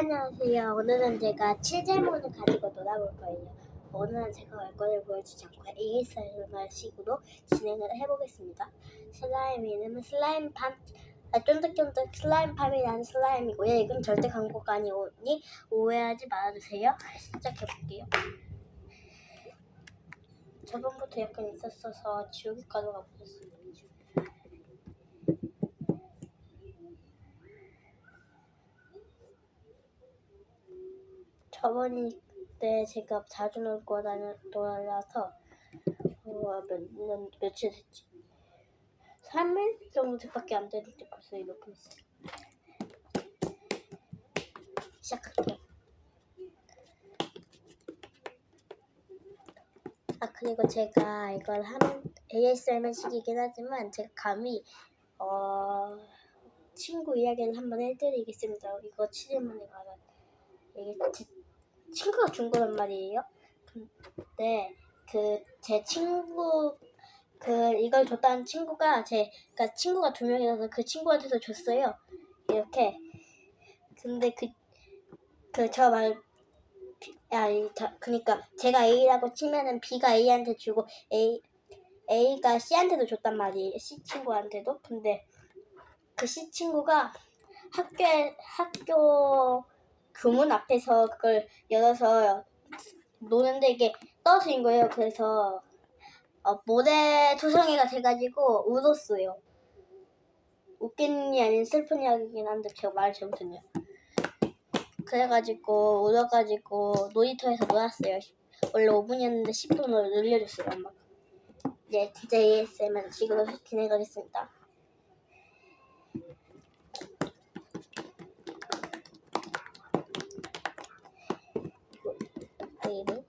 안녕하세요. 오늘은 제가 칠제문을 가지고 놀아볼 거예요. 오늘은 제가 얼굴을 보여주지 않고 ASMR 식으로 진행을 해보겠습니다. 슬라임 이름은 슬라임 팜, 아, 쫀득쫀득 슬라임 팜이라는 슬라임이고요. 이건 절대 광고가 아니오니 오해하지 말아주세요. 시작해볼게요. 저번부터 약간 있었어서 가져가 버렸어요. 저번이 때 제가 자주 놀 거라는 놀라서 어, 몇, 몇, 며칠 됐지? 3일 정도밖에 안 됐는데 벌써 이렇게 했어요. 시작할게요. 아 그리고 제가 이걸 하는 ASMR식이긴 하지만 제가 감히 어 친구 이야기를 한번 해드리겠습니다. 이거 치즈문에 가면 이게 제 친구가 준 거란 말이에요. 근데 그 제 친구 그 이걸 줬다는 친구가 제 그러니까 친구가 두 명이라서 그 친구한테서 줬어요. 이렇게. 근데 그 그 저말 야, 이, 자, 그니까 제가 A라고 치면은 B가 A한테 주고 A A가 C한테도 줬단 말이에요. C 친구한테도. 근데 그 C 친구가 학교에 학교 교문 앞에서 그걸 열어서 노는데 이게 떨어진 거예요. 그래서 어, 모래 조성이가 돼가지고 울었어요. 웃긴 이 아닌 슬픈 이야기긴 한데 제가 말을 잘못했네요. 그래가지고 울어가지고 놀이터에서 놀았어요. 원래 5분이었는데 10분으로 늘려줬어요. 엄마가. 이제 DJ ASMR 지금 진행하겠습니다. 그리고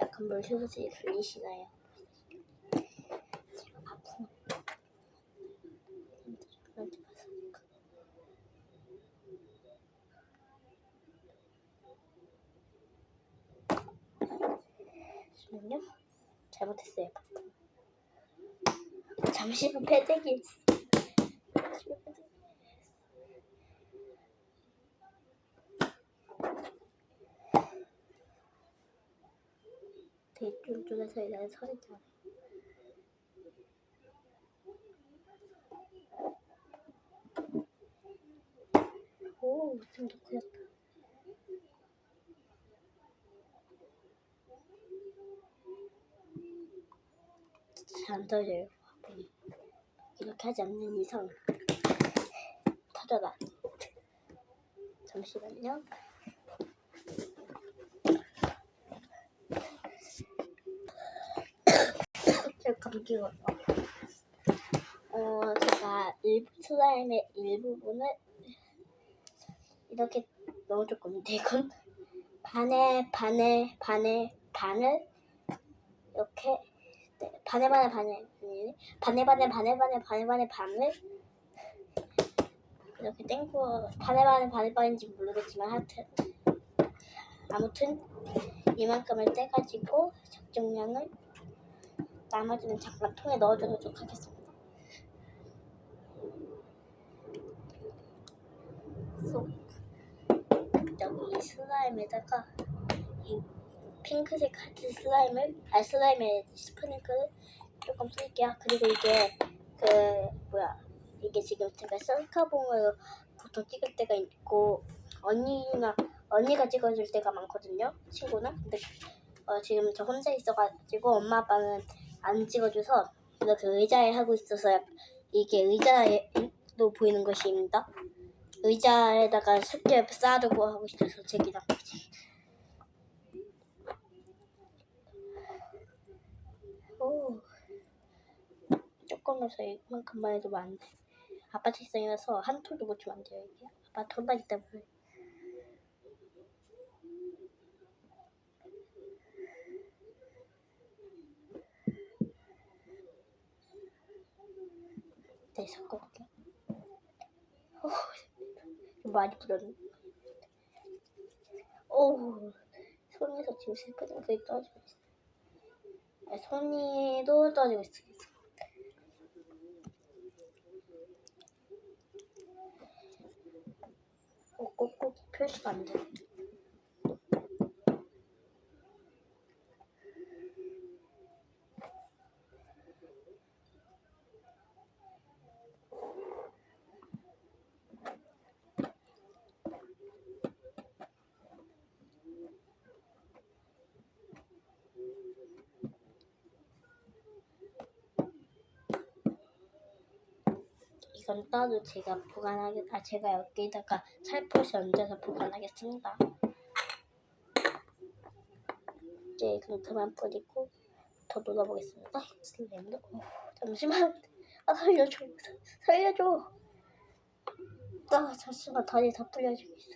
약간 물소리이 들리시나요? 제가 밥송 잠시만요. 잘못했어요. 잠시만 패대기. 되게 쫀쫀해서 일하는 소리 잘. 오, 좀 더 커졌다. 잘 안 터져요. 이렇게 하지 않는 이상 터져라. 잠시만요. 감기 걸려. 어, 제가 일부 슬라임의 일부분을 이렇게 넣어줬거든요. 이건 반에 반에 반에 반을 이렇게 네, 반에 반에 반에 아니, 반에 반에 반에 반에 반에 반에 반을 이렇게 땡고 반에 반에 반에 반인지 모르겠지만 하여튼 아무튼 이만큼을 떼가지고 적정량을 나머지는 잠깐 통에 넣어주도록 하겠습니다. 쏙 여기 슬라임에다가 이 핑크색 하트 슬라임을 아 슬라임에 스프링크를 조금 쓸게요. 그리고 이게 그 뭐야 이게 지금 제가 셀카봉으로 보통 찍을 때가 있고 언니나 언니가 찍어줄 때가 많거든요. 친구는 근데 어, 지금 저 혼자 있어가지고 엄마 아빠는 안 찍어줘서 이렇게 의자에 하고 있어서 이게 의자로 보이는 것입니다. 의자에다가 숙제 쌓아두고 하고 있어서 제기랑 오 조금만 더 이만큼만 해도 안 돼. 아빠 책상이라서 한 톨도 못 주면 안 돼요 이게. 아빠 있다 보니. 네, 섞어볼게요. 오, 많이 불었네. 오, 손에서 지금 슬프는 그게 떨어지고 있어. 아, 손이도 떨어지고 있어. 어, 反对。 이건 따로 제가 보관하겠, 아, 제가 여기다가 살포시 얹어서 보관하겠습니다. 이제 그럼 그만 뿌리고 더 눌러보겠습니다. 슬램도. 어, 잠시만. 아, 살려줘. 사- 살려줘. 아, 잠시만. 다리 다 풀려지고 있어.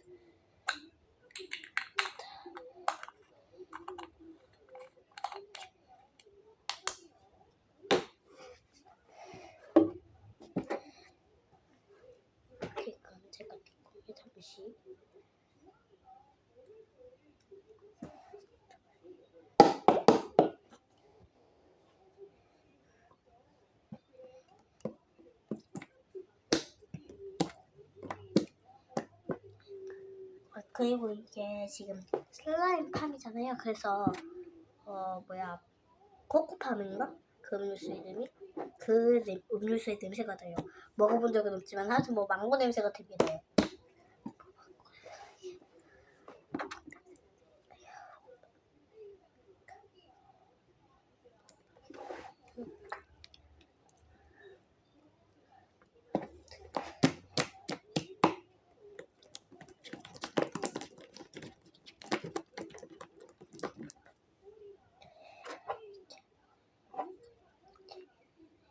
그러니까 제가 거기 잠시 아, 그리고 이게 지금 슬라임 팜이잖아요. 그래서 어 뭐야 코코팜인가 그 음료수 이름이 그 냄- 음료수의 냄새가 나요. 먹어본 적은 없지만 아주 뭐 망고 냄새가 되게 나요.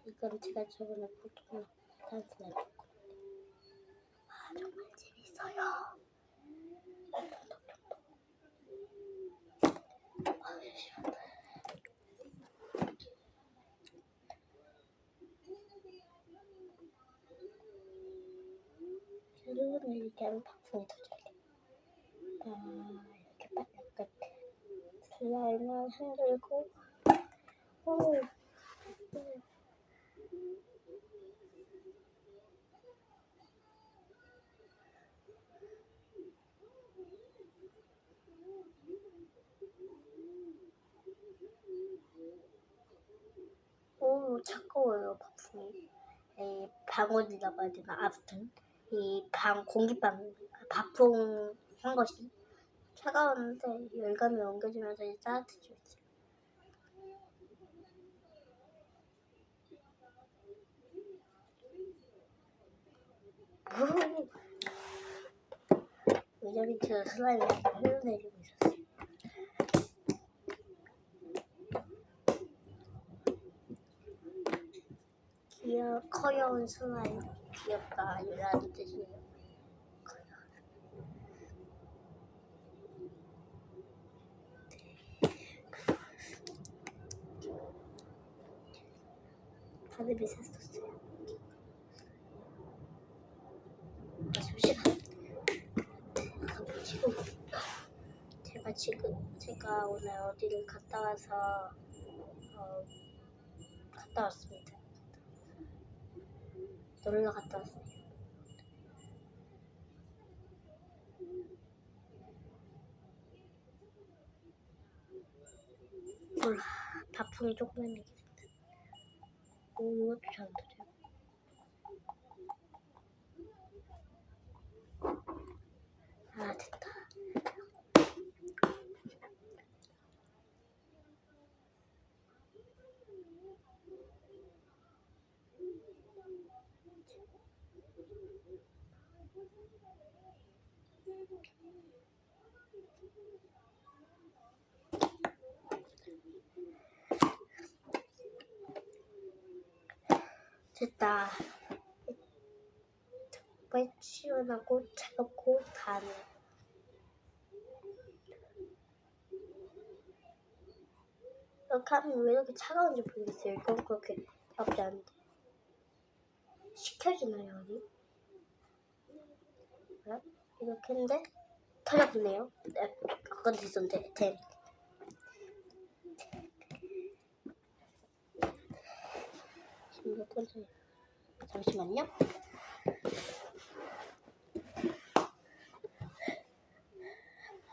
이건 제가 저번에 보통 단순한 아 정말 재밌어요. 아, 이렇게 하면 박풍이 터져요. 아 이렇게 딱 약간 슬라임을 흔들고 오. 음. 오, 차가워요, 바풍이. 이 방울이라고 해야 되나? 아무튼, 이 방, 공기방, 바풍 한 것이 차가웠는데 열감이 옮겨지면서 이제 따뜻해지고 있어요. 오! 의자 밑에서 슬라임이 흘러내리고 있었어요. 귀여, 커여운 슬라임. 귀엽다. 이라는 뜻이에요. 다들 비슷했었어요. 아, 잠시만. 지금 제가 지금 제가 오늘 어디를 갔다 와서 어, 갔다 왔습니다. 놀러 갔다 왔어요. 몰라. 바풍이 조금만 얘기 오, 이것도 잘안 터져요. 아, 됐다. 됐다. 정말 시원하고 차갑고 다네. 이렇게 하면 왜 이렇게 차가운지 모르겠어요. 이건 그렇게 밖에 안 돼. 식혀지나요, 여기? 자, 이렇게 했는데 터졌네요. 네, 아까 됐었는데 됨. 지금 몇 번째? 잠시만요.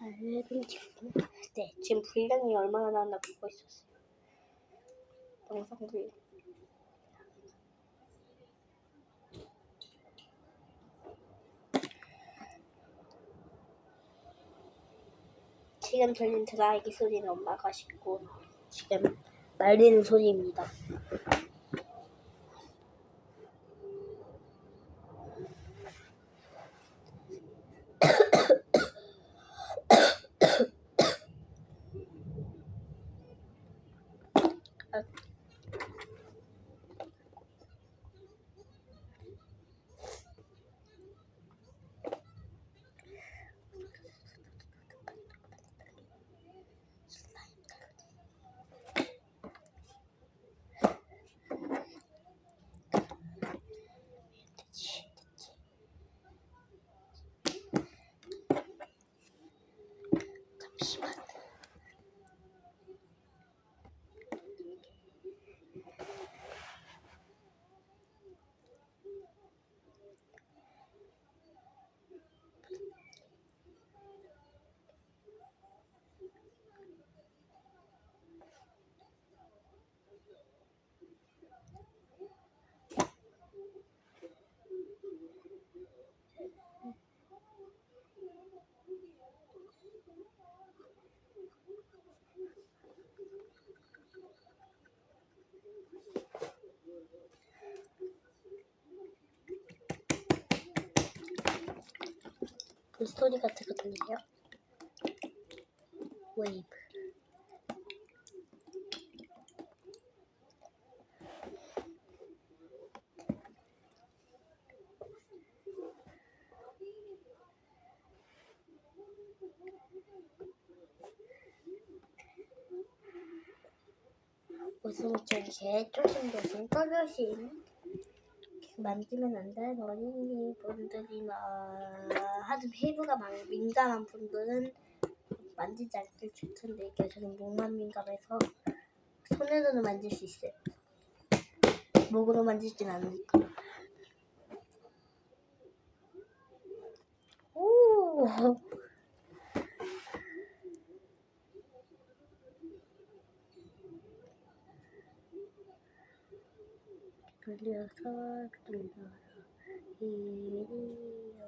알림 지 금네 지금 분량이 얼마나 나왔나 보고 있었어요. 영상 분량. 지금 들린 드라이기 소리는 엄마가 씻고 지금 말리는 소리입니다. 물소리 같은 거 들려요? 웨이브. 무슨 이렇게 조심조심 떠조심 만지면 안 되는 어린이 분들이나 하도 피부가 많이 민감한 분들은 만지지 않길 추천드릴게요. 저는 목만 민감해서 손으로는 만질 수 있어요. 목으로 만지진 않으니까. 오. 돌려서 돌려라 이리 오라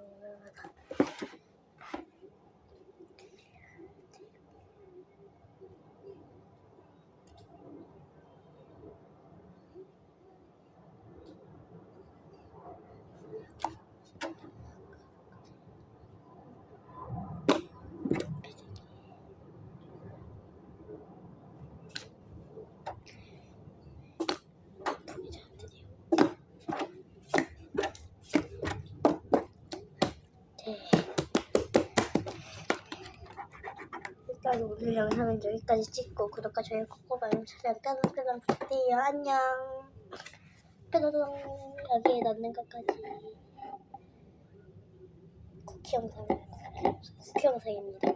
네. 일단 오늘 영상은 여기까지 찍고 구독과 좋아요 꾹꾹 알림 설정 끄덕끄덕 부탁드려요. 안녕. 끄덕끄덕 여기에 넣는 것까지 쿠키 영상 쿠키 영상입니다.